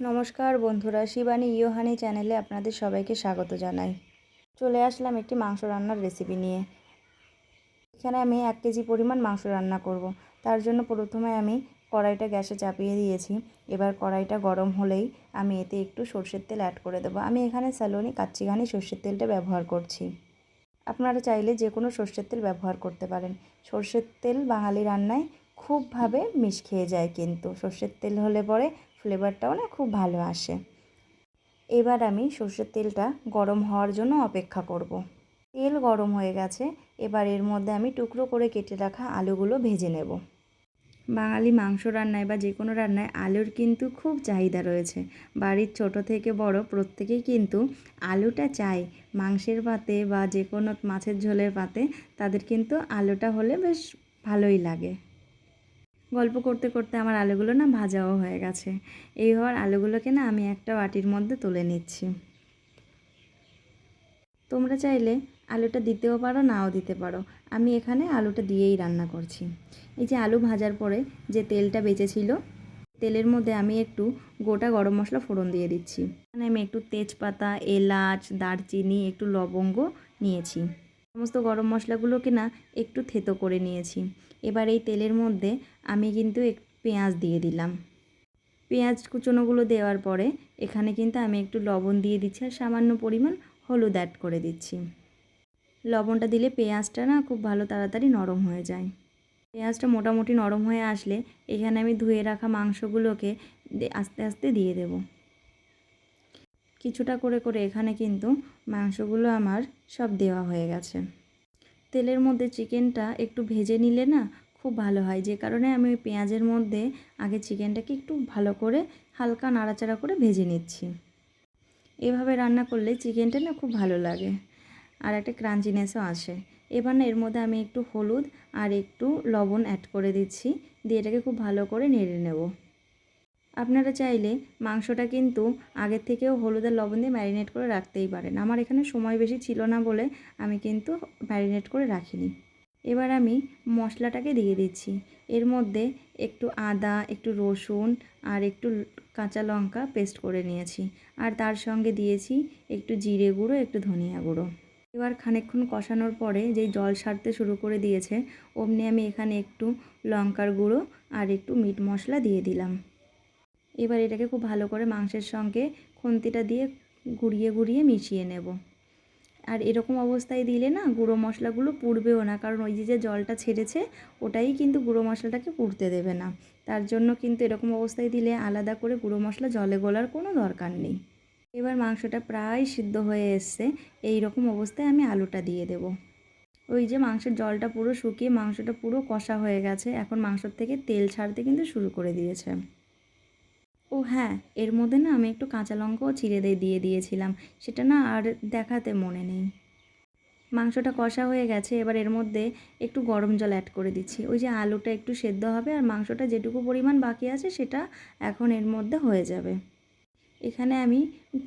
নমস্কার বন্ধুরা, শিবানী ইয়োহানি চ্যানেলে আপনাদের সবাইকে স্বাগত জানাই। চলে আসলাম একটি মাংস রান্নার রেসিপি নিয়ে। এখানে আমি এক কেজি পরিমাণ মাংস রান্না করব। তার জন্য প্রথমে আমি কড়াইটা গ্যাসে চাপিয়ে দিয়েছি। এবার কড়াইটা গরম হলেই আমি এতে একটু সর্ষের তেল অ্যাড করে দেবো। আমি এখানে স্যালোনি, কাচ্চিঘানি সর্ষের তেলটা ব্যবহার করছি। আপনারা চাইলে যে কোনো সর্ষের তেল ব্যবহার করতে পারেন। সর্ষের তেল বাঙালি রান্নায় খুবভাবে মিশ খেয়ে যায় কিন্তু। সর্ষের তেল হলে পরে ফ্লেভারটাও না খুব ভালো আসে। এবার আমি সর্ষের তেলটা গরম হওয়ার জন্য অপেক্ষা করব। তেল গরম হয়ে গেছে, এবার এর মধ্যে আমি টুকরো করে কেটে রাখা আলুগুলো ভেজে নেব। বাঙালি মাংস রান্নায় বা যে কোনো রান্নায় আলুর কিন্তু খুব চাহিদা রয়েছে। বাড়ির ছোট থেকে বড় প্রত্যেকেই কিন্তু আলুটা চাই মাংসের পাতে বা যে কোনো মাছের ঝোলের পাতে তাদের কিন্তু আলুটা হলে বেশ ভালোই লাগে। গল্প করতে করতে আমার আলুগুলো না ভাজাও হয়ে গেছে। এই হওয়ার আলুগুলোকে না আমি একটা বাটির মধ্যে তুলে নিচ্ছি। তোমরা চাইলে আলুটা দিতেও পারো, নাও দিতে পারো। আমি এখানে আলুটা দিয়েই রান্না করছি। এই যে আলু ভাজার পরে যে তেলটা বেঁচেছিল তেলের মধ্যে আমি একটু গোটা গরম মশলা ফোড়ন দিয়ে দিচ্ছি। এখানে আমি একটু তেজপাতা, এলাচ, দারচিনি, একটু লবঙ্গ নিয়েছি। সমস্ত গরম মশলাগুলোকে না একটু থেতো করে নিয়েছি। এবার এই তেলের মধ্যে আমি কিন্তু এক পেঁয়াজ দিয়ে দিলাম। পেঁয়াজ কুচনোগুলো দেওয়ার পরে এখানে কিন্তু আমি একটু লবণ দিয়ে দিচ্ছি আর সামান্য পরিমাণ হলুদ অ্যাড করে দিচ্ছি। লবণটা দিলে পেঁয়াজটা না খুব ভালো তাড়াতাড়ি নরম হয়ে যায়। পেঁয়াজটা মোটামুটি নরম হয়ে আসলে এখানে আমি ধুয়ে রাখা মাংসগুলোকে আস্তে আস্তে দিয়ে দেব। কিছুটা করে করে এখানে কিন্তু মাংসগুলো আমার সব দেওয়া হয়ে গেছে। তেলের মধ্যে চিকেনটা একটু ভেজে নিলে না খুব ভালো হয়। যে কারণে আমি ওই পেঁয়াজের মধ্যে আগে চিকেনটাকে একটু ভালো করে হালকা নাড়াচাড়া করে ভেজে নিচ্ছি। এভাবে রান্না করলে চিকেনটা না খুব ভালো লাগে। আর একটা ক্রাঞ্চিনেসও আসে। এবার না এর মধ্যে আমি একটু হলুদ আর একটু লবণ অ্যাড করে দিচ্ছি। দিয়ে এটাকে খুব ভালো করে নেড়ে নেব। আপনারা চাইলে মাংসটা কিন্তু আগের থেকেও হলুদ আর লবণ দিয়ে ম্যারিনেট করে রাখতেই পারেন। আমার এখানে সময় বেশি ছিল না বলে আমি কিন্তু ম্যারিনেট করে রাখিনি। এবার আমি মশলাটাকে দিয়ে দিচ্ছি। এর মধ্যে একটু আদা, একটু রসুন আর একটু কাঁচা লঙ্কা পেস্ট করে নিয়েছি। আর তার সঙ্গে দিয়েছি একটু জিরে গুঁড়ো, একটু ধনিয়া গুঁড়ো। এবার খানিকক্ষণ কষানোর পরে যেই জল সারতে শুরু করে দিয়েছে, অমনি আমি এখানে একটু লঙ্কার গুঁড়ো আর একটু মিট মশলা দিয়ে দিলাম। এবার এটাকে খুব ভালো করে মাংসের সঙ্গে খুন্তিটা দিয়ে ঘুরিয়ে ঘুরিয়ে মিশিয়ে নেব। আর এরকম অবস্থায় দিলে না গুঁড়ো মশলাগুলো পুড়বেও না, কারণ ওই যে যে জলটা ছেড়েছে ওটাই কিন্তু গুঁড়ো মশলাটাকে পুড়তে দেবে না। তার জন্য কিন্তু এরকম অবস্থায় দিলে আলাদা করে গুঁড়ো মশলা জলে গলার কোনো দরকার নেই। এবার মাংসটা প্রায় সিদ্ধ হয়ে এসছে, এই রকম অবস্থায় আমি আলুটা দিয়ে দেব। ওই যে মাংসের জলটা পুরো শুকিয়ে মাংসটা পুরো কষা হয়ে গেছে, এখন মাংসর থেকে তেল ছাড়তে কিন্তু শুরু করে দিয়েছে। ও হ্যাঁ এর মধ্যে না আমি একটু কাঁচা লঙ্কাও চিড়ে দিয়ে দিয়ে দিয়েছিলাম। সেটা না আর দেখাতে মনে নেই। মাংসটা কষা হয়ে গেছে, এবার এর মধ্যে একটু গরম জল অ্যাড করে দিচ্ছি। ওই যে আলুটা একটু সেদ্ধ হবে আর মাংসটা যেটুকু পরিমাণ বাকি আছে সেটা এখন এর মধ্যে হয়ে যাবে। এখানে আমি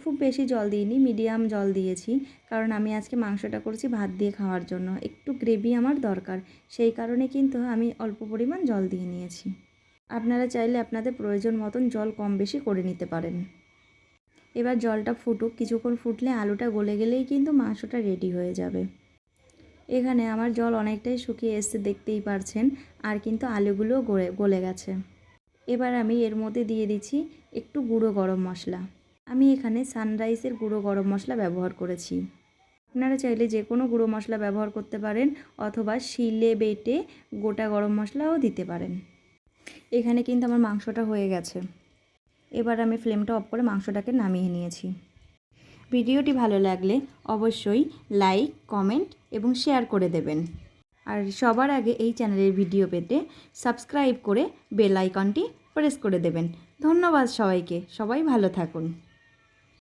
খুব বেশি জল দিইনি, মিডিয়াম জল দিয়েছি। কারণ আমি আজকে মাংসটা করছি ভাত দিয়ে খাওয়ার জন্য। একটু গ্রেভি আমার দরকার। সেই কারণে কিন্তু আমি অল্প পরিমাণ জল দিয়ে নিয়েছি। আপনারা চাইলে আপনাদের প্রয়োজন মতন জল কম বেশি করে নিতে পারেন। এবার জলটা ফুটুক, কিছুক্ষণ ফুটলে আলুটা গলে গেলেই কিন্তু মাংসটা রেডি হয়ে যাবে। এখানে আমার জল অনেকটাই শুকিয়ে এসছে, দেখতেই পারছেন, আর কিন্তু আলুগুলোও গলে গলে গেছে। এবার আমি এর মধ্যে দিয়ে দিচ্ছি একটু গুঁড়ো গরম মশলা। আমি এখানে সানরাইসের গুঁড়ো গরম মশলা ব্যবহার করেছি। আপনারা চাইলে যে কোনো গুঁড়ো মশলা ব্যবহার করতে পারেন, অথবা শিলে বেটে গোটা গরম মশলাও দিতে পারেন। এখানে কিন্তু আমার মাংসটা হয়ে গেছে। এবার আমি ফ্লেমটা অফ করে মাংসটাকে নামিয়ে নিয়েছি। ভিডিওটি ভালো লাগলে অবশ্যই লাইক, কমেন্ট এবং শেয়ার করে দেবেন। আর সবার আগে এই চ্যানেলের ভিডিও পেতে সাবস্ক্রাইব করে বেল আইকনটি প্রেস করে দেবেন। ধন্যবাদ সবাইকে। সবাই ভালো থাকুন।